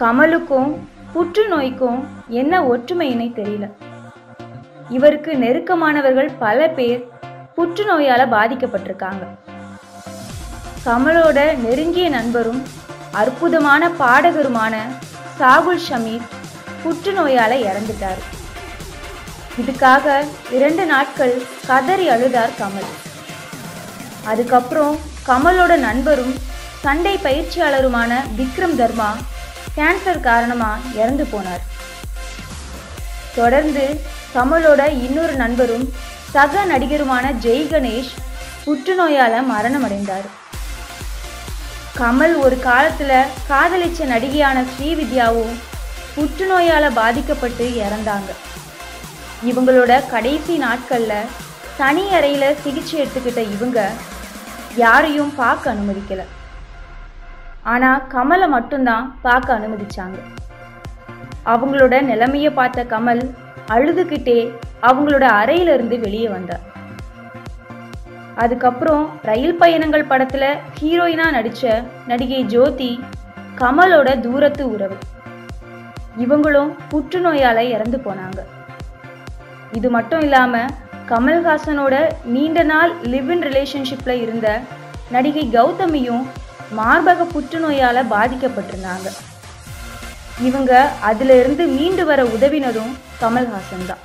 கமலுக்கும் புற்றுநோய்க்கும் என்ன ஒற்றுமையினே தெரியல. இவருக்கு நெருக்கமானவர்கள் பல பேர் புற்றுநோயால பாதிக்கப்பட்டிருக்காங்க. கமலோட நெருங்கிய நண்பரும் அற்புதமான பாடகருமான சாகுல் ஷமீர் புற்றுநோயால இறந்துட்டார். இதுக்காக இரண்டு நாட்கள் கதறி அழுதார் கமல். அதுக்கப்புறம் கமலோட நண்பரும் சண்டை பயிற்சியாளருமான விக்ரம் தர்மா கேன்சர் காரணமாக இறந்து போனார். தொடர்ந்து கமலோட இன்னொரு நண்பரும் சக நடிகருமான ஜெய் கணேஷ் புற்றுநோயால் மரணமடைந்தார். கமல் ஒரு காலத்தில் காதலிச்ச நடிகையான ஸ்ரீவித்யாவும் புற்றுநோயால் பாதிக்கப்பட்டு இறந்தாங்க. இவங்களோட கடைசி நாட்களில் தனி அறையில் சிகிச்சை எடுத்துக்கிட்ட இவங்க யாரையும் பார்க்க அனுமதிக்கலை. ஆனால் கமலை மட்டும்தான் பார்க்க அனுமதிச்சாங்க. அவங்களோட நிலைமையை பார்த்த கமல் அழுதுகிட்டே அவங்களோட அறையிலிருந்து வெளியே வந்தார். அதுக்கப்புறம் ரயில் பயணங்கள் படத்துல ஹீரோயினா நடிச்ச நடிகை ஜோதி கமலோட தூரத்து உறவு. இவங்களும் புற்றுநோயால இறந்து போனாங்க. இது மட்டும் இல்லாம கமல்ஹாசனோட நீண்ட நாள் லிவ் இன் ரிலேஷன்ஷிப்ல இருந்த நடிகை கௌதமியும் மார்பக புற்றுநோயால் பாதிக்கப்பட்டிருந்தாங்க. இவங்க அதிலிருந்து மீண்டு வர உதவினதும் கமல்ஹாசன் தான்.